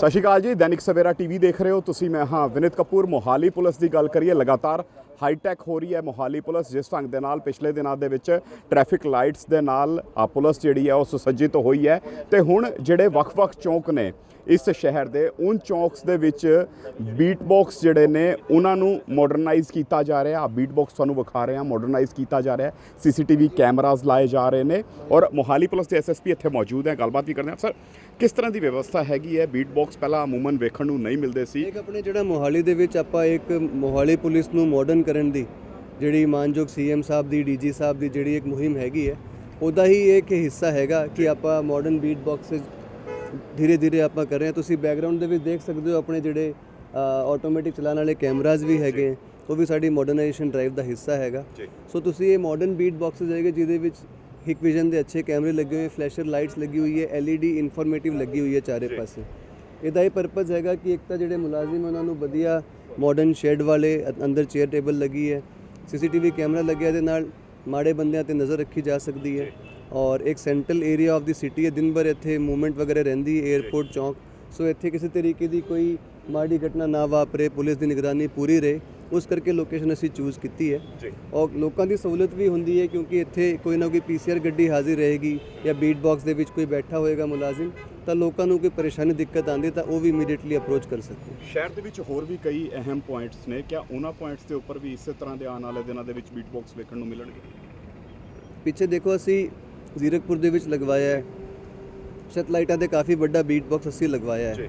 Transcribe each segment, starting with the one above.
ਸਤਿ ਸ਼੍ਰੀ ਅਕਾਲ ਜੀ, ਦੈਨਿਕ ਸਵੇਰਾ ਟੀਵੀ ਦੇਖ ਰਹੇ ਹੋ ਤੁਸੀਂ, ਮੈਂ ਹਾਂ ਵਿਨਿਤ ਕਪੂਰ। ਮੋਹਾਲੀ ਪੁਲਿਸ ਦੀ ਗੱਲ ਕਰੀਏ, ਲਗਾਤਾਰ ਹਾਈਟੈਕ ਹੋ ਰਹੀ ਹੈ ਮੋਹਾਲੀ ਪੁਲਿਸ, ਜਿਸ ਢੰਗ ਦੇ ਨਾਲ ਪਿਛਲੇ ਦਿਨਾਂ ਦੇ ਵਿੱਚ ਟ੍ਰੈਫਿਕ ਲਾਈਟਸ ਦੇ ਨਾਲ ਆ ਪੁਲਿਸ ਜਿਹੜੀ ਹੈ, ਉਹ ਸੁਸੱਜਿਤ ਹੋਈ ਹੈ। ਤੇ ਹੁਣ ਜਿਹੜੇ ਵੱਖ-ਵੱਖ ਚੌਂਕ ਨੇ ਇਸ ਸ਼ਹਿਰ ਦੇ ਉਨ ਚੌਂਕਸ ਦੇ ਵਿੱਚ ਬੀਟ ਬਾਕਸ ਜਿਹੜੇ ਨੇ, ਉਹਨਾਂ ਨੂੰ ਮਾਡਰਨਾਈਜ਼ ਕੀਤਾ ਜਾ ਰਿਹਾ। ਆ ਬੀਟ ਬਾਕਸ ਤੁਹਾਨੂੰ ਵਿਖਾ ਰਹੇ ਹਾਂ ਮਾਡਰਨਾਈਜ਼ ਕੀਤਾ ਜਾ ਰਿਹਾ। ਸੀਸੀਟੀਵੀ ਕੈਮਰਾਜ਼ ਲਾਏ ਜਾ ਰਹੇ ਨੇ ਔਰ ਮੋਹਾਲੀ ਪੁਲਿਸ ਦੇ ਐਸਐਸਪੀ ਇੱਥੇ ਮੌਜੂਦ ਹੈ। ਗੱਲਬਾਤ ਵੀ ਕਰਦੇ ਹਾਂ। ਸਰ ਕਿਸ ਤਰ੍ਹਾਂ ਦੀ ਵਿਵਸਥਾ ਹੈਗੀ ਹੈ? ਬੀਟ ਬਾਕਸ ਪਹਿਲਾਂ ਅਮੂਮਨ ਵੇਖਣ ਨੂੰ ਨਹੀਂ ਮਿਲਦੇ ਸੀ। ਇੱਕ ਆਪਣੇ ਜਿਹੜਾ ਮੋਹਾਲੀ ਦੇ ਵਿੱਚ ਆਪਾਂ ਇੱਕ ਮੋਹਾਲੀ ਪੁਲਿਸ ਨੂੰ ਮਾਡਰਨ ਕਰਨ ਦੀ, ਜਿਹੜੀ ਮਾਨਯੋਗ ਸੀਐਮ ਸਾਹਿਬ ਦੀ ਡੀਜੀ ਸਾਹਿਬ ਦੀ ਜਿਹੜੀ ਇੱਕ ਮੁਹਿੰਮ ਹੈਗੀ ਹੈ, ਉਹਦਾ ਹੀ ਇੱਕ ਹਿੱਸਾ ਹੈਗਾ ਕਿ ਆਪਾਂ ਮਾਡਰਨ ਬੀਟ ਬਾਕਸਸ ਧੀਰੇ ਧੀਰੇ ਆਪਾਂ ਕਰ ਰਹੇ ਹਾਂ। ਤੁਸੀਂ ਬੈਕਗ੍ਰਾਉਂਡ ਦੇ ਵਿੱਚ ਦੇਖ ਸਕਦੇ ਹੋ ਆਪਣੇ ਜਿਹੜੇ ਆਟੋਮੈਟਿਕ ਚਲਾਉਣ ਵਾਲੇ ਕੈਮਰਾਜ਼ ਵੀ ਹੈਗੇ। ਉਹ ਵੀ ਸਾਡੀ ਮਾਡਰਨਾਈਜੇਸ਼ਨ ਡਰਾਈਵ ਦਾ ਹਿੱਸਾ ਹੈਗਾ। ਸੋ ਤੁਸੀਂ ਇਹ ਮਾਡਰਨ ਬੀਟ ਬਾਕਸਸ ਹੈਗੇ ਜਿਹਦੇ ਵਿੱਚ ਹਿਕ ਵਿਜ਼ਨ ਦੇ ਅੱਛੇ ਕੈਮਰੇ ਲੱਗੇ ਹੋਏ ਫਲੈਸ਼ਰ ਲਾਈਟਸ ਲੱਗੀ ਹੋਈ ਹੈ ਐਲਈਡੀ ਇਨਫੋਰਮੇਟਿਵ ਲੱਗੀ ਹੋਈ ਹੈ ਚਾਰੇ ਪਾਸੇ। ਇਹਦਾ ਇਹ ਪਰਪਸ ਹੈਗਾ ਕਿ ਇੱਕ ਤਾਂ ਜਿਹੜੇ ਮੁਲਾਜ਼ਮ ਉਹਨਾਂ ਨੂੰ ਵਧੀਆ ਮਾਡਰਨ ਸ਼ੈਡ ਵਾਲੇ ਅੰਦਰ ਚੇਅਰ ਟੇਬਲ ਲੱਗੀ ਹੈ ਸੀਸੀਟੀਵੀ ਕੈਮਰਾ ਲੱਗਿਆ ਇਹਦੇ ਨਾਲ ਮਾੜੇ ਬੰਦਿਆਂ ਤੇ ਨਜ਼ਰ ਰੱਖੀ ਜਾ ਸਕਦੀ ਹੈ। ਔਰ ਇੱਕ central area of the city ਹੈ ਦਿਨ ਭਰ ਇੱਥੇ ਮੂਵਮੈਂਟ ਵਗੈਰਹ ਰਹਿੰਦੀ ਹੈ 에ਅਰਪੋਰਟ ਚੌਂਕ। ਸੋ ਇੱਥੇ ਕਿਸੇ ਤਰੀਕੇ ਦੀ ਕੋਈ ਮਾੜੀ ਘਟਨਾ ਨਾ ਵਾਪਰੇ ਪੁਲਿਸ ਦੀ ਨਿਗਰਾਨੀ ਪੂਰੀ ਰਹੇ। ਉਸ ਕਰਕੇ ਲੋਕੇਸ਼ਨ ਅਸੀਂ ਚੂਜ਼ ਕੀਤੀ ਹੈ। ਔਰ ਲੋਕਾਂ ਦੀ ਸਹੂਲਤ ਵੀ ਹੁੰਦੀ ਹੈ ਕਿਉਂਕਿ ਇੱਥੇ ਕੋਈ ਨਾ ਕੋਈ ਪੀਸੀਆਰ ਗੱਡੀ ਹਾਜ਼ਰ ਰਹੇਗੀ ਜਾਂ ਬੀਟ ਬਾਕਸ ਦੇ ਵਿੱਚ ਕੋਈ ਬੈਠਾ ਹੋਏਗਾ ਮੁਲਾਜ਼ਮ ਤਾਂ ਲੋਕਾਂ ਨੂੰ ਕੋਈ ਪਰੇਸ਼ਾਨੀ ਦਿੱਕਤ ਆਉਂਦੀ ਤਾਂ ਉਹ ਵੀ ਇਮੀਡੀਏਟਲੀ ਅਪਰੋਚ ਕਰ ਸਕਦੇ ਸ਼ਹਿਰ ਦੇ ਵਿੱਚ ਹੋਰ ਵੀ ਕਈ ਅਹਿਮ ਪੁਆਇੰਟਸ ਨੇ। ਕਿਆ ਉਹਨਾਂ ਪੁਆਇੰਟਸ ਦੇ ਉੱਪਰ ਵੀ ਇਸੇ ਤਰ੍ਹਾਂ ਦੇ ਆਉਣ ਵਾਲੇ ਦਿਨਾਂ ਦੇ ਵਿੱਚ ਬੀਟ ਬਾਕਸ ਵੇਖਣ ਨੂੰ ਮਿਲਣਗੇ? ਪਿੱਛੇ ਦੇਖੋ ਅਸੀਂ ਜ਼ੀਰਕਪੁਰ ਦੇ ਵਿੱਚ ਲਗਵਾਇਆ ਹੈ। ਸੈਟਲਾਈਟਾਂ ਦੇ ਕਾਫੀ ਵੱਡਾ ਬੀਟ ਬਾਕਸ ਅਸੀਂ ਲਗਵਾਇਆ। ਹੈ।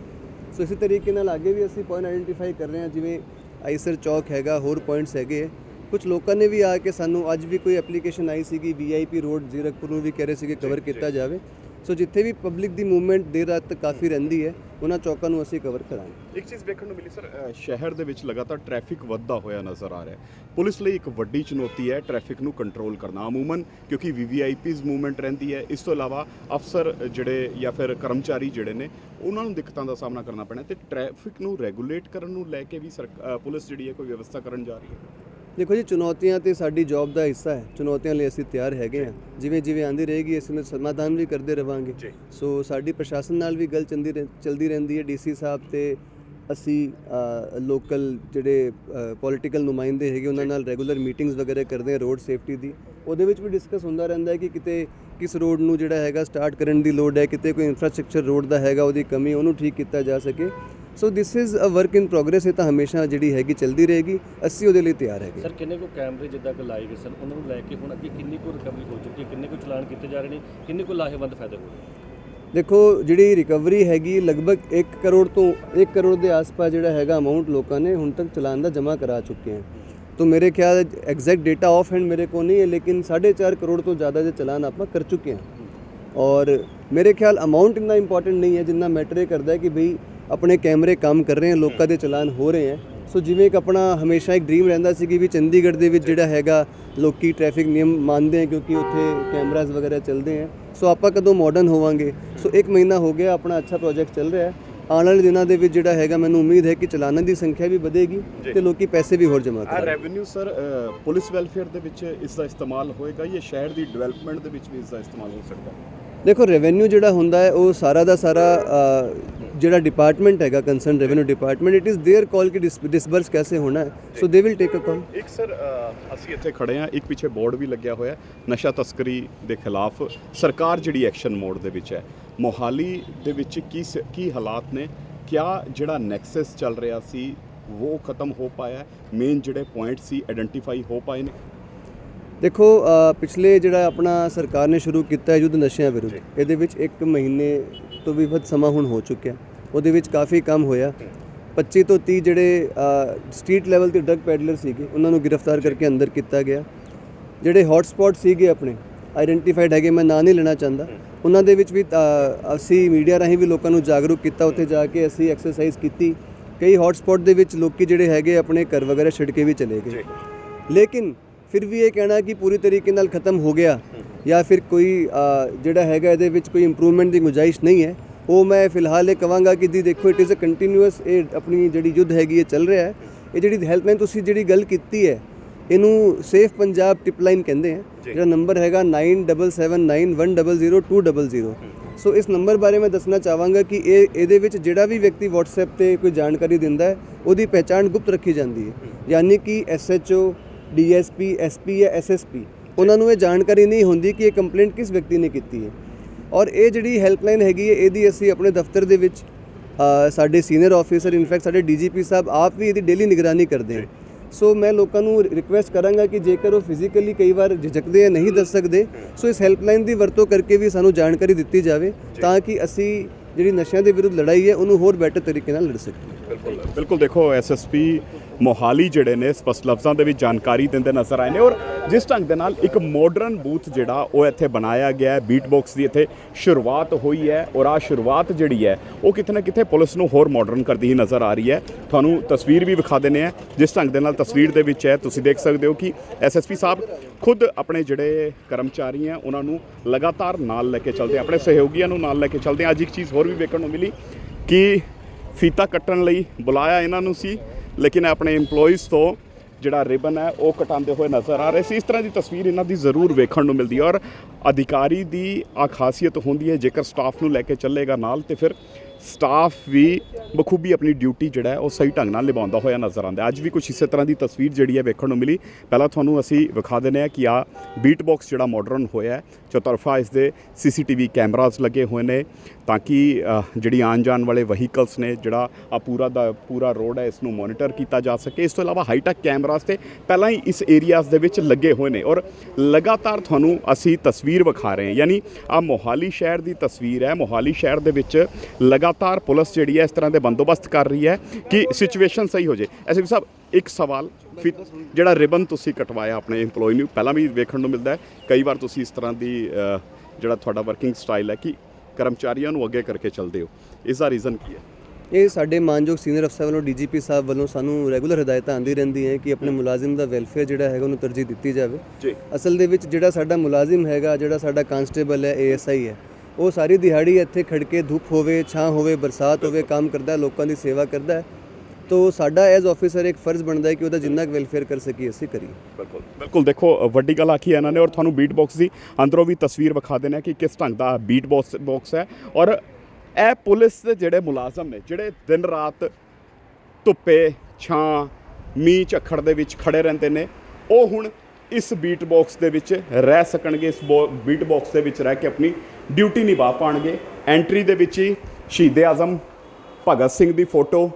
ਸੋ ਇਸੇ ਤਰੀਕੇ ਨਾਲ ਅੱਗੇ ਵੀ ਅਸੀਂ ਪੁਆਇੰਟ ਆਇਡੈਂਟੀਫਾਈ ਕਰ ਰਹੇ ਹਾਂ ਜਿਵੇਂ ਆਈਸਰ ਚੌਕ ਹੈਗਾ ਹੋਰ ਪੁਆਇੰਟਸ ਹੈਗੇ ਕੁਝ ਲੋਕਾਂ ਨੇ ਵੀ ਆ ਕੇ ਸਾਨੂੰ ਅੱਜ ਵੀ ਕੋਈ ਐਪਲੀਕੇਸ਼ਨ ਆਈ ਸੀਗੀ ਵੀਆਈਪੀ ਰੋਡ ਜ਼ੀਰਕਪੁਰ ਨੂੰ ਵੀ ਕਹਿ ਰਹੇ ਸੀਗੇ ਕਵਰ ਕੀਤਾ ਜਾਵੇ। ਸੋ ਜਿੱਥੇ ਵੀ ਪਬਲਿਕ ਦੀ ਮੂਵਮੈਂਟ ਦੇਰ ਰਾਤ ਤੱਕ ਕਾਫੀ ਰਹਿੰਦੀ ਹੈ। ਉਹਨਾਂ ਚੌਕਾਂ ਨੂੰ ਅਸੀਂ ਕਵਰ ਕਰਾਂਗੇ। ਇੱਕ ਚੀਜ਼ ਵੇਖਣ ਨੂੰ ਮਿਲੀ ਸਰ ਅ, ਸ਼ਹਿਰ ਦੇ ਵਿੱਚ ਲਗਾਤਾਰ ਟ੍ਰੈਫਿਕ ਵੱਧਦਾ ਹੋਇਆ ਨਜ਼ਰ ਆ ਰਿਹਾ ਹੈ। ਪੁਲਿਸ ਲਈ ਇੱਕ ਵੱਡੀ ਚੁਣੌਤੀ ਹੈ ਟ੍ਰੈਫਿਕ ਨੂੰ ਕੰਟਰੋਲ ਕਰਨਾ ਅਮੂਮਨ ਕਿਉਂਕਿ ਵੀਵੀਆਈਪੀਜ਼ ਮੂਵਮੈਂਟ ਰਹਿੰਦੀ ਹੈ। ਇਸ ਤੋਂ ਇਲਾਵਾ ਅਫਸਰ ਜਿਹੜੇ ਜਾਂ ਫਿਰ ਕਰਮਚਾਰੀ ਜਿਹੜੇ ਨੇ ਉਹਨਾਂ ਨੂੰ ਦਿੱਕਤਾਂ ਦਾ ਸਾਹਮਣਾ ਕਰਨਾ ਪੈਣਾ ਤੇ ਟ੍ਰੈਫਿਕ ਨੂੰ ਰੈਗੂਲੇਟ ਕਰਨ ਨੂੰ ਲੈ ਕੇ ਵੀ ਸਰਕ- ਅ, ਪੁਲਿਸ ਜਿਹੜੀ ਹੈ ਕੋਈ ਵਿਵਸਥਾ ਕਰਨ ਜਾ ਰਹੀ ਹੈ। ਦੇਖੋ ਜੀ ਚੁਣੌਤੀਆਂ ਤੇ ਸਾਡੀ ਜੌਬ ਦਾ ਹਿੱਸਾ ਹੈ। ਚੁਣੌਤੀਆਂ ਲਈ ਅਸੀਂ ਤਿਆਰ ਹੈਗੇ ਹਾਂ। ਜਿਵੇਂ ਜਿਵੇਂ ਆਂਦੀ ਰਹੇਗੀ ਅਸੀਂ ਉਹਦਾ ਸਮਾਧਾਨ ਵੀ ਕਰਦੇ ਰਵਾਂਗੇ। ਸੋ ਸਾਡੀ ਪ੍ਰਸ਼ਾਸਨ ਨਾਲ ਵੀ ਗੱਲ ਚੰਦੀ ਚਲਦੀ ਰਹਿੰਦੀ ਹੈ। ਡੀਸੀ ਸਾਹਿਬ ਤੇ ਅਸੀਂ ਲੋਕਲ ਜਿਹੜੇ ਪੋਲੀਟੀਕਲ ਨੁਮਾਇੰਦੇ ਹੈਗੇ ਉਹਨਾਂ ਨਾਲ ਰੈਗੂਲਰ ਮੀਟਿੰਗਸ ਵਗੈਰਾ ਕਰਦੇ ਹਾਂ ਰੋਡ ਸੇਫਟੀ ਦੀ। ਉਹਦੇ ਵਿੱਚ ਵੀ ਡਿਸਕਸ ਹੁੰਦਾ ਰਹਿੰਦਾ ਹੈ ਕਿ ਕਿਤੇ ਕਿਸ ਰੋਡ ਨੂੰ ਜਿਹੜਾ ਹੈਗਾ ਸਟਾਰਟ ਕਰਨ ਦੀ ਲੋੜ ਹੈ ਕਿਤੇ ਕੋਈ ਇਨਫਰਾਸਟ੍ਰਕਚਰ ਰੋਡ ਦਾ ਹੈਗਾ ਉਹਦੀ ਕਮੀ ਉਹਨੂੰ ਠੀਕ ਕੀਤਾ ਜਾ ਸਕੇ। so this is a work in progress ਇਹ ਤਾਂ ਹਮੇਸ਼ਾ ਜਿਹੜੀ ਹੈਗੀ ਚਲਦੀ ਰਹੇਗੀ ਅਸੀਂ ਉਹਦੇ ਲਈ ਤਿਆਰ ਹੈਗੇ ਸਰ ਕਿੰਨੇ ਕੋ ਕੈਮਰੇ ਜਿੱਦਾਂ ਕਿ ਲਾਏ ਗਏ ਸਨ ਉਹਨਾਂ ਨੂੰ ਲੈ ਕੇ ਹੁਣ ਅੱਗੇ ਕਿੰਨੀ ਕੁ ਰਿਕਵਰੀ ਹੋ ਚੁੱਕੀ ਹੈ ਕਿੰਨੇ ਕੁ ਚਲਾਨ ਕੀਤੇ ਜਾ ਰਹੇ ਨੇ ਕਿੰਨੇ ਕੁ ਲਾਹੇਵੰਦ ਫਾਇਦੇ ਹੋ ਰਹੇ ਨੇ ਦੇਖੋ ਜਿਹੜੀ ਰਿਕਵਰੀ ਹੈਗੀ ਲਗਭਗ 1 ਕਰੋੜ ਤੋਂ 1 ਕਰੋੜ ਦੇ ਆਸ-ਪਾਸ ਜਿਹੜਾ ਹੈਗਾ ਅਮਾਉਂਟ ਲੋਕਾਂ ਨੇ ਹੁਣ ਤੱਕ ਚਲਾਨ ਦਾ ਜਮ੍ਹਾਂ ਕਰਾ ਚੁੱਕੇ ਹਨ तो मेरे ख्याल एग्जैक्ट डेटा ऑफ हैंड मेरे को नहीं है लेकिन साढ़े चार करोड़ तो ज़्यादा जो चलान आप कर चुके हैं और मेरे ख्याल अमाउंट इतना इंपॉर्टेंट नहीं है जितना मैटर ये करता है कि भाई ਆਪਣੇ ਕੈਮਰੇ ਕੰਮ ਕਰ ਰਹੇ ਹਨ ਲੋਕਾਂ ਦੇ ਚਲਾਨ ਹੋ ਰਹੇ ਹਨ ਸੋ ਜਿਵੇਂ ਇੱਕ ਆਪਣਾ ਹਮੇਸ਼ਾ ਇੱਕ ਡ੍ਰੀਮ ਰਹਿੰਦਾ ਸੀ ਕਿ ਵੀ ਚੰਡੀਗੜ੍ਹ ਦੇ ਵਿੱਚ ਜਿਹੜਾ ਹੈਗਾ ਲੋਕੀ ਟ੍ਰੈਫਿਕ ਨਿਯਮ ਮੰਨਦੇ ਆ ਕਿਉਂਕਿ ਉੱਥੇ ਕੈਮਰਾਜ਼ ਵਗੈਰਾ ਚੱਲਦੇ ਆ। ਸੋ ਆਪਾਂ ਕਦੋਂ ਮਾਡਰਨ ਹੋਵਾਂਗੇ? ਸੋ ਇੱਕ ਮਹੀਨਾ ਹੋ ਗਿਆ ਆਪਣਾ ਅੱਛਾ ਪ੍ਰੋਜੈਕਟ ਚੱਲ ਰਿਹਾ ਹੈ। ਆਉਣ ਵਾਲੇ ਦਿਨਾਂ ਦੇ ਵਿੱਚ ਜਿਹੜਾ ਹੈਗਾ ਮੈਨੂੰ ਉਮੀਦ ਹੈ ਕਿ ਚਲਾਨਾਂ ਦੀ ਸੰਖਿਆ ਵੀ ਵਧੇਗੀ ਤੇ ਲੋਕੀ ਪੈਸੇ ਵੀ ਹੋਰ ਜਮ੍ਹਾਂ ਆ ਕਰਾਂਗੇ ਰੈਵਨਿਊ ਸਰ ਪੁਲਿਸ ਵੈਲਫੇਅਰ ਦੇ ਵਿੱਚ ਇਸ ਦਾ ਇਸਤੇਮਾਲ ਹੋਏਗਾ ਜਾਂ ਸ਼ਹਿਰ ਦੀ ਡਿਵੈਲਪਮੈਂਟ ਦੇ ਵਿੱਚ ਵੀ ਇਸ ਦਾ ਇਸਤੇਮਾਲ ਹੋ ਸਕਦਾ? ਹੈ ਦੇਖੋ ਰੈਵਨਿਊ ਜਿਹੜਾ ਹੁੰਦਾ ਹੈ ਉਹ ਸਾਰਾ ਦਾ ਸਾਰਾ ਜਿਹੜਾ ਡਿਪਾਰਟਮੈਂਟ ਹੈਗਾ concern revenue department it is there ਕਾਲ ਕਿ ਡਿਸਬਰਸ ਕੈਸੇ ਹੋਣਾ ਹੈ ਸੋ ਦੇ ਵਿਲ ਟੇਕ ਅ ਕਾਲ ਇੱਕ ਸਰ ਅ, ਅਸੀਂ ਇੱਥੇ ਖੜੇ ਹਾਂ ਇੱਕ ਪਿੱਛੇ ਬੋਰਡ ਵੀ ਲੱਗਿਆ ਹੋਇਆ ਹੈ, ਨਸ਼ਾ ਤਸਕਰੀ ਦੇ ਖਿਲਾਫ ਸਰਕਾਰ ਜਿਹੜੀ ਐਕਸ਼ਨ ਮੋਡ ਦੇ ਵਿੱਚ ਹੈ ਮੋਹਾਲੀ ਦੇ ਵਿੱਚ ਕੀ ਸ- ਕੀ ਹਾਲਾਤ ਨੇ ਕਿਆ ਜਿਹੜਾ ਨੈਕਸਸ ਚੱਲ ਰਿਹਾ ਸੀ ਉਹ ਖਤਮ ਹੋ ਪਾਇਆ ਮੇਨ ਜਿਹੜੇ ਪੁਆਇੰਟ ਸੀ ਆਇਡੈਂਟੀਫਾਈ ਹੋ ਪਾਏ ਨੇ ਦੇਖੋ ਅ, ਪਿਛਲੇ ਜਿਹੜਾ ਆਪਣਾ ਸਰਕਾਰ ਨੇ ਸ਼ੁਰੂ ਕੀਤਾ ਹੈ ਯੁੱਧ ਨਸ਼ਿਆਂ ਵਿਰੁੱਧ ਇਹਦੇ ਵਿੱਚ 1 ਮਹੀਨੇ ਤੋਂ ਵੀ ਵੱਧ ਸਮਾਂ ਹੁਣ ਹੋ ਚੁੱਕਿਆ ਉਹਦੇ ਵਿੱਚ ਕਾਫੀ ਕੰਮ ਹੋਇਆ। 25 ਤੋਂ 30 ਜਿਹੜੇ ਸਟਰੀਟ ਲੈਵਲ ਤੇ ਡਰਗ ਪੈਡਲਰ ਸੀਗੇ ਉਹਨਾਂ ਨੂੰ ਗ੍ਰਿਫਤਾਰ ਕਰਕੇ ਅੰਦਰ ਕੀਤਾ ਗਿਆ। ਜਿਹੜੇ ਹੌਟ ਸਪੌਟ ਸੀਗੇ ਆਪਣੇ ਆਇਡੈਂਟੀਫਾਈਡ ਹੈਗੇ ਮੈਂ ਨਾਂ ਨਹੀਂ ਲੈਣਾ ਚਾਹੁੰਦਾ। ਉਹਨਾਂ ਦੇ ਵਿੱਚ ਵੀ ਅਸੀਂ ਮੀਡੀਆ ਰਾਹੀਂ ਵੀ ਲੋਕਾਂ ਨੂੰ ਜਾਗਰੂਕ ਕੀਤਾ ਉੱਥੇ ਜਾ ਕੇ ਅਸੀਂ ਐਕਸਰਸਾਈਜ਼ ਕੀਤੀ। ਕਈ ਹੌਟ ਸਪੌਟ ਦੇ ਵਿੱਚ ਲੋਕੀ ਜਿਹੜੇ ਹੈਗੇ ਆਪਣੇ ਘਰ ਵਗੈਰਾ ਛੱਡ ਕੇ ਵੀ ਚਲੇ ਗਏ। ਲੇਕਿਨ ਫਿਰ ਵੀ ਇਹ ਕਹਿਣਾ ਕਿ ਪੂਰੀ ਤਰੀਕੇ ਨਾਲ ਖਤਮ ਹੋ ਗਿਆ ਜਾਂ ਫਿਰ ਕੋਈ ਜਿਹੜਾ ਹੈਗਾ ਇਹਦੇ ਵਿੱਚ ਕੋਈ ਇੰਪਰੂਵਮੈਂਟ ਦੀ ਗੁੰਜਾਇਸ਼ ਨਹੀਂ ਹੈ। ਉਹ ਮੈਂ ਫਿਲਹਾਲ ਇਹ ਕਵਾਂਗਾ ਕਿ ਦੀ ਦੇਖੋ ਇਟ ਇਜ਼ ਅ ਕੰਟੀਨਿਊਅਸ ਇਹ ਆਪਣੀ ਜਿਹੜੀ ਯੁੱਧ ਹੈਗੀ ਇਹ ਚੱਲ ਰਿਹਾ ਹੈ। ਇਹ ਜਿਹੜੀ ਹੈਲਪਲਾਈਨ ਤੁਸੀਂ ਜਿਹੜੀ ਗੱਲ ਕੀਤੀ ਹੈ ਇਹਨੂੰ ਸੇਫ ਪੰਜਾਬ ਟਿਪ ਲਾਈਨ ਕਹਿੰਦੇ ਆ। ਜਿਹੜਾ ਨੰਬਰ ਹੈਗਾ 9779100200 ਸੋ ਇਸ ਨੰਬਰ ਬਾਰੇ ਮੈਂ ਦੱਸਣਾ ਚਾਹਾਂਗਾ ਕਿ ਇਹ ਇਹਦੇ ਵਿੱਚ ਜਿਹੜਾ ਵੀ ਵਿਅਕਤੀ WhatsApp ਤੇ ਕੋਈ ਜਾਣਕਾਰੀ ਦਿੰਦਾ ਹੈ ਉਹਦੀ ਪਹਿਚਾਣ ਗੁਪਤ ਰੱਖੀ ਜਾਂਦੀ ਹੈ। ਯਾਨੀ ਕਿ SHO DSP SP ਜਾਂ SSP ਉਹਨਾਂ ਨੂੰ ਇਹ ਜਾਣਕਾਰੀ ਨਹੀਂ ਹੁੰਦੀ ਕਿ ਇਹ ਕੰਪਲੇਂਟ ਕਿਸ ਵਿਅਕਤੀ ਨੇ ਕੀਤੀ ਹੈ। ਔਰ ਇਹ ਜਿਹੜੀ ਹੈਲਪਲਾਈਨ ਹੈਗੀ ਹੈ ਇਹਦੀ ਅਸੀਂ ਆਪਣੇ ਦਫ਼ਤਰ ਦੇ ਵਿੱਚ ਸਾਡੇ ਸੀਨੀਅਰ ਆਫੀਸਰ ਇਨਫੈਕਟ ਸਾਡੇ ਡੀਜੀਪੀ ਸਾਹਿਬ ਆਪ ਵੀ ਇਹਦੀ ਡੇਲੀ ਨਿਗਰਾਨੀ ਕਰਦੇ ਹਨ। ਸੋ ਮੈਂ ਲੋਕਾਂ ਨੂੰ ਰਿਕੁਐਸਟ ਕਰਾਂਗਾ ਕਿ ਜੇਕਰ ਉਹ ਫਿਜ਼ੀਕਲੀ ਕਈ ਵਾਰ ਝਿਜਕਦੇ ਆ ਨਹੀਂ ਦੱਸ ਸਕਦੇ ਸੋ ਇਸ ਹੈਲਪਲਾਈਨ ਦੀ ਵਰਤੋਂ ਕਰਕੇ ਵੀ ਸਾਨੂੰ ਜਾਣਕਾਰੀ ਦਿੱਤੀ ਜਾਵੇ ਤਾਂ ਕਿ ਅਸੀਂ ਜਿਹੜੀ ਨਸ਼ਿਆਂ ਦੇ ਵਿਰੁੱਧ ਲੜਾਈ ਹੈ ਉਹਨੂੰ ਹੋਰ ਬੈਟਰ ਤਰੀਕੇ ਨਾਲ ਲੜ ਸਕੀਏ। ਬਿਲਕੁਲ ਬਿਲਕੁਲ ਦੇਖੋ ਐਸਐਸਪੀ ਮੋਹਾਲੀ ਜਿਹੜੇ ਨੇ ਸਪਸ਼ਟ ਲਫ਼ਜ਼ਾਂ ਦੇ ਵਿੱਚ ਜਾਣਕਾਰੀ ਦਿੰਦੇ ਨਜ਼ਰ ਆਏ ਨੇ ਔਰ ਜਿਸ ਢੰਗ ਦੇ ਨਾਲ ਇੱਕ ਮਾਡਰਨ ਬੂਥ ਜਿਹੜਾ ਉਹ ਇੱਥੇ ਬਣਾਇਆ ਗਿਆ ਹੈ ਬੀਟ ਬਾਕਸ ਦੀ ਇੱਥੇ ਸ਼ੁਰੂਆਤ ਹੋਈ ਹੈ ਔਰ ਆ ਸ਼ੁਰੂਆਤ ਜਿਹੜੀ ਹੈ, ਉਹ ਕਿਤੇ ਨਾ ਕਿਤੇ ਪੁਲਿਸ ਨੂੰ ਹੋਰ ਮਾਡਰਨ ਕਰਦੀ ਹੀ ਨਜ਼ਰ ਆ ਰਹੀ ਹੈ। ਤੁਹਾਨੂੰ ਤਸਵੀਰ ਵੀ ਵਿਖਾ ਦਿੰਦੇ ਆ ਜਿਸ ਢੰਗ ਦੇ ਨਾਲ ਤਸਵੀਰ ਦੇ ਵਿੱਚ ਹੈ, ਤੁਸੀਂ ਦੇਖ ਸਕਦੇ ਹੋ ਕਿ ਐਸਐਸਪੀ ਸਾਹਿਬ ਖੁਦ ਆਪਣੇ ਜਿਹੜੇ ਕਰਮਚਾਰੀ ਆ ਉਹਨਾਂ ਨੂੰ ਲਗਾਤਾਰ ਨਾਲ ਲੈ ਕੇ ਚੱਲਦੇ ਆਪਣੇ ਸਹਿਯੋਗੀਆਂ ਨੂੰ ਨਾਲ ਲੈ ਕੇ ਚੱਲਦੇ ਆ। ਅੱਜ ਇੱਕ ਚੀਜ਼ ਹੋਰ ਵੀ ਵੇਖਣ ਨੂੰ ਮਿਲੀ ਕਿ ਫੀਤਾ ਕੱਟਣ ਲਈ ਬੁਲਾਇਆ ਇਹਨਾਂ ਨੂੰ ਸੀ। ਲੇਕਿਨ ਆਪਣੇ EMPLOYEES ਤੋਂ ਜਿਹੜਾ ਰਿਬਨ ਹੈ, ਉਹ ਕਟਾਉਂਦੇ ਹੋਏ ਨਜ਼ਰ ਆ ਰਹੇ ਸੀ। ਇਸ ਤਰ੍ਹਾਂ ਦੀ ਤਸਵੀਰ ਇਹਨਾਂ ਦੀ ਜ਼ਰੂਰ ਵੇਖਣ ਨੂੰ ਮਿਲਦੀ ਹੈ ਔਰ ਅਧਿਕਾਰੀ ਦੀ ਆ ਖਾਸੀਅਤ ਹੁੰਦੀ ਹੈ, ਜੇਕਰ ਸਟਾਫ ਨੂੰ ਲੈ ਕੇ ਚੱਲੇਗਾ ਨਾਲ, ਤੇ ਫਿਰ ਸਟਾਫ ਵੀ ਬਖੂਬੀ ਆਪਣੀ ਡਿਊਟੀ ਜਿਹੜਾ ਉਹ ਸਹੀ ਢੰਗ ਨਾਲ ਨਿਭਾਉਂਦਾ ਹੋਇਆ ਨਜ਼ਰ ਆਉਂਦਾ ਅੱਜ ਵੀ ਕੁਝ ਇਸੇ ਤਰ੍ਹਾਂ ਦੀ ਤਸਵੀਰ ਜਿਹੜੀ ਹੈ ਵੇਖਣ ਨੂੰ ਮਿਲੀ। ਪਹਿਲਾਂ ਤੁਹਾਨੂੰ ਅਸੀਂ ਵਿਖਾ ਦਿੰਦੇ ਹਾਂ ਕਿ ਆ ਬੀਟ ਬਾਕਸ ਜਿਹੜਾ ਮਾਡਰਨ ਹੋਇਆ ਹੈ, ਚੌਤਰਫਾ ਇਸ ਦੇ ਸੀਸੀਟੀਵੀ ਕੈਮਰਾਜ਼ ਲੱਗੇ ਹੋਏ ਨੇ, ਤਾਂ ਕਿ ਜਿਹੜੀ ਆਉਣ ਜਾਣ ਵਾਲੇ ਵਹੀਕਲਸ ਨੇ, ਜਿਹੜਾ ਆ ਪੂਰਾ ਦਾ ਪੂਰਾ ਰੋਡ ਹੈ ਇਸ ਨੂੰ ਮੋਨੀਟਰ ਕੀਤਾ ਜਾ ਸਕੇ। ਇਸ ਤੋਂ ਇਲਾਵਾ ਹਾਈਟੈਕ ਕੈਮਰਾਜ਼ ਤੇ ਪਹਿਲਾਂ ਹੀ ਇਸ ਏਰੀਆਜ਼ ਦੇ ਵਿੱਚ ਲੱਗੇ ਹੋਏ ਨੇ। ਔਰ ਲਗਾਤਾਰ ਤੁਹਾਨੂੰ ਅਸੀਂ ਤਸਵੀਰ ਵਿਖਾ ਰਹੇ ਹਾਂ। ਯਾਨੀ ਆ ਮੋਹਾਲੀ ਸ਼ਹਿਰ ਦੀ ਤਸਵੀਰ ਹੈ। ਮੋਹਾਲੀ ਸ਼ਹਿਰ ਦੇ ਵਿੱਚ ਲਗਾਤਾਰ ਪੁਲਿਸ ਜਿਹੜੀ ਹੈ ਇਸ ਤਰ੍ਹਾਂ ਦੇ ਬੰਦੋਬਸਤ ਕਰ ਰਹੀ ਹੈ ਕਿ ਸਿਚੁਏਸ਼ਨ ਸਹੀ ਹੋ ਜੇ ਐਸਪੀ ਸਾਹਿਬ, ਇੱਕ ਸਵਾਲ ਫਿਰ ਜਿਹੜਾ ਰਿਬਨ ਤੁਸੀਂ ਕਟਵਾਇਆ ਆਪਣੇ EMPLOYE ਨੂੰ, ਪਹਿਲਾਂ ਵੀ ਵੇਖਣ ਨੂੰ ਮਿਲਦਾ ਹੈ। ਕਈ ਵਾਰ ਤੁਸੀਂ ਇਸ ਤਰ੍ਹਾਂ ਦੀ ਜਿਹੜਾ ਤੁਹਾਡਾ ਵਰਕਿੰਗ ਸਟਾਈਲ ਹੈ ਕਿ ਕਰਮਚਾਰੀਆਂ ਨੂੰ ਅੱਗੇ ਕਰਕੇ ਚੱਲਦੇ ਹੋ। ਇਸ ਦਾ ਰੀਜ਼ਨ ਕੀ ਹੈ? ਇਹ ਸਾਡੇ ਮਾਨਯੋਗ ਸੀਨੀਅਰ ਅਫਸਰ ਵੱਲੋਂ ਡੀਜੀਪੀ ਸਾਹਿਬ ਵੱਲੋਂ ਸਾਨੂੰ ਰੈਗੂਲਰ ਹਦਾਇਤਾਂ ਆਉਂਦੀ ਰਹਿੰਦੀਆਂ ਕਿ ਆਪਣੇ ਮੁਲਾਜ਼ਮ ਦਾ ਵੈਲਫੇਅਰ ਜਿਹੜਾ ਹੈਗਾ ਉਹਨੂੰ ਤਰਜੀਹ ਦਿੱਤੀ ਜਾਵੇ। ਜੀ। ਅਸਲ ਦੇ ਵਿੱਚ ਜਿਹੜਾ ਸਾਡਾ ਮੁਲਾਜ਼ਮ ਹੈਗਾ ਜਿਹੜਾ ਸਾਡਾ ਕਾਂਸਟੇਬਲ ਹੈ ਏਐਸਆਈ ਹੈ ਉਹ ਸਾਰੀ ਦਿਹਾੜੀ ਇੱਥੇ ਖੜ ਕੇ ਧੁੱਪ ਹੋਵੇ ਛਾਂ ਹੋਵੇ ਬਰਸਾਤ ਹੋਵੇ ਕੰਮ ਕਰਦਾ ਹੈ ਲੋਕਾਂ ਦੀ ਸੇਵਾ ਕਰਦਾ ਹੈ। ਤੋ ਸਾਡਾ ਐਜ਼ ਆਫੀਸਰ ਇੱਕ ਫਰਜ਼ ਬਣਦਾ ਹੈ ਕਿ ਉਹਦਾ ਜਿੰਨਾ ਕੁ ਵੈਲਫੇਅਰ ਕਰ ਸਕੀਏ ਅਸੀਂ ਕਰੀਏ। ਬਿਲਕੁਲ ਬਿਲਕੁਲ ਦੇਖੋ ਵੱਡੀ ਗੱਲ ਆਖੀ ਹੈ ਇਹਨਾਂ ਨੇ ਔਰ ਤੁਹਾਨੂੰ ਬੀਟ ਬਾਕਸ ਦੀ ਅੰਦਰੋਂ ਵੀ ਤਸਵੀਰ ਵਿਖਾ ਦੇਣਾ ਕਿ ਕਿਸ ਢੰਗ ਦਾ ਬੀਟ ਬਾਕਸ ਬਾਕਸ ਹੈ। ਔਰ ਇਹ ਪੁਲਿਸ ਦੇ ਜਿਹੜੇ ਮੁਲਾਜ਼ਮ ਨੇ, ਜਿਹੜੇ ਦਿਨ ਰਾਤ ਧੁੱਪੇ, ਛਾਂ, ਮੀਂਹ ਝੱਖੜ ਦੇ ਵਿੱਚ ਖੜੇ ਰਹਿੰਦੇ ਨੇ, ਉਹ ਹੁਣ ਇਸ ਬੀਟ ਬਾਕਸ ਦੇ ਵਿੱਚ ਰਹਿ ਸਕਣਗੇ, ਇਸ ਬੀਟ ਬਾਕਸ ਦੇ ਵਿੱਚ ਰਹਿ ਕੇ ਆਪਣੀ ਡਿਊਟੀ ਨਿਭਾ ਪਾਣਗੇ। ਐਂਟਰੀ ਦੇ ਵਿੱਚ ਹੀ ਸ਼ਹੀਦ ਆਜ਼ਮ ਭਗਤ ਸਿੰਘ ਦੀ ਫੋਟੋ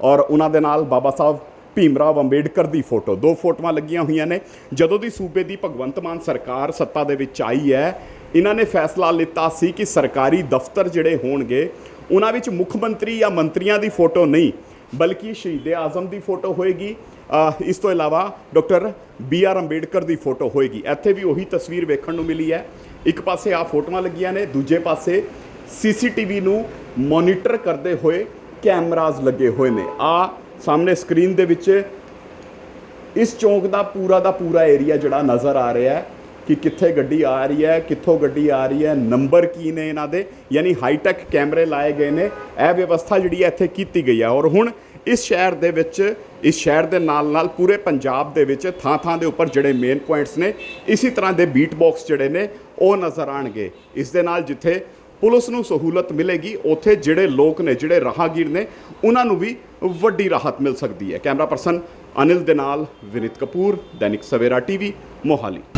ਔਰ ਉਹਨਾਂ ਦੇ ਨਾਲ ਬਾਬਾ ਸਾਹਿਬ ਭੀਮਰਾਵ ਅੰਬੇਡਕਰ ਦੀ ਫੋਟੋ ਦੋ ਫੋਟੋਆਂ ਲੱਗੀਆਂ ਹੋਈਆਂ ਨੇ। ਜਦੋਂ ਦੀ ਸੂਬੇ ਦੀ ਭਗਵੰਤ ਮਾਨ ਸਰਕਾਰ ਸੱਤਾ ਦੇ ਵਿੱਚ ਆਈ ਹੈ ਇਹਨਾਂ ਨੇ ਫੈਸਲਾ ਲਿੱਤਾ ਸੀ ਕਿ ਸਰਕਾਰੀ ਦਫ਼ਤਰ ਜਿਹੜੇ ਹੋਣਗੇ, ਉਹਨਾਂ ਵਿੱਚ ਮੁੱਖ ਮੰਤਰੀ ਜਾਂ ਮੰਤਰੀਆਂ ਦੀ ਫੋਟੋ ਨਹੀਂ, ਬਲਕਿ ਸ਼ਹੀਦ ਆਜ਼ਮ ਦੀ ਫੋਟੋ ਹੋਏਗੀ। ਇਸ ਤੋਂ ਇਲਾਵਾ ਡਾਕਟਰ ਬੀ ਆਰ ਅੰਬੇਡਕਰ ਦੀ ਫੋਟੋ ਹੋਏਗੀ। ਇੱਥੇ ਵੀ ਉਹੀ ਤਸਵੀਰ ਵੇਖਣ ਨੂੰ ਮਿਲੀ ਹੈ। ਇੱਕ ਪਾਸੇ ਆ ਫੋਟੋਆਂ ਲੱਗੀਆਂ ਨੇ, ਦੂਜੇ ਪਾਸੇ ਸੀਸੀਟੀਵੀ ਨੂੰ ਮੋਨੀਟਰ ਕਰਦੇ ਹੋਏ ਕੈਮਰਾਜ਼ ਲੱਗੇ ਹੋਏ ਨੇ। ਆ ਸਾਹਮਣੇ ਸਕਰੀਨ ਦੇ ਵਿੱਚ ਇਸ ਚੌਂਕ ਦਾ ਪੂਰਾ ਦਾ ਪੂਰਾ ਏਰੀਆ ਜਿਹੜਾ ਨਜ਼ਰ ਆ ਰਿਹਾ ਹੈ। ਕਿ ਕਿੱਥੇ ਗੱਡੀ ਆ ਰਹੀ ਹੈ, ਕਿੱਥੋਂ ਗੱਡੀ ਆ ਰਹੀ ਹੈ, ਨੰਬਰ ਕੀ ਨੇ ਇਹਨਾਂ ਦੇ, ਯਾਨੀ ਹਾਈ ਟੈਕ ਕੈਮਰੇ ਲਾਏ ਗਏ ਨੇ। ਇਹ ਵਿਵਸਥਾ ਜਿਹੜੀ ਹੈ ਇੱਥੇ ਕੀਤੀ ਗਈ ਹੈ। ਔਰ ਹੁਣ ਇਸ ਸ਼ਹਿਰ ਦੇ ਵਿੱਚ, ਇਸ ਸ਼ਹਿਰ ਦੇ ਨਾਲ ਨਾਲ ਪੂਰੇ ਪੰਜਾਬ ਦੇ ਵਿੱਚ ਥਾਂ ਥਾਂ ਦੇ ਉੱਪਰ ਜਿਹੜੇ ਮੇਨ ਪੁਆਇੰਟਸ ਨੇ, ਇਸੇ ਤਰ੍ਹਾਂ ਦੇ ਬੀਟ ਬਾਕਸ ਜਿਹੜੇ ਨੇ, ਉਹ ਨਜ਼ਰ ਆਣਗੇ। ਇਸ ਦੇ ਨਾਲ ਜਿੱਥੇ ਪੁਲਿਸ ਨੂੰ ਸਹੂਲਤ ਮਿਲੇਗੀ, ਉੱਥੇ ਜਿਹੜੇ ਲੋਕ ਨੇ, ਜਿਹੜੇ ਰਾਹਗੀਰ ਨੇ, ਉਹਨਾਂ ਨੂੰ ਵੀ ਵੱਡੀ ਰਾਹਤ ਮਿਲ ਸਕਦੀ ਹੈ। ਕੈਮਰਾ ਪਰਸਨ ਅਨਿਲ ਦੇ ਨਾਲ ਵਿਨਿਤ ਕਪੂਰ, ਦੈਨਿਕ ਸਵੇਰਾ ਟੀਵੀ, ਮੋਹਾਲੀ।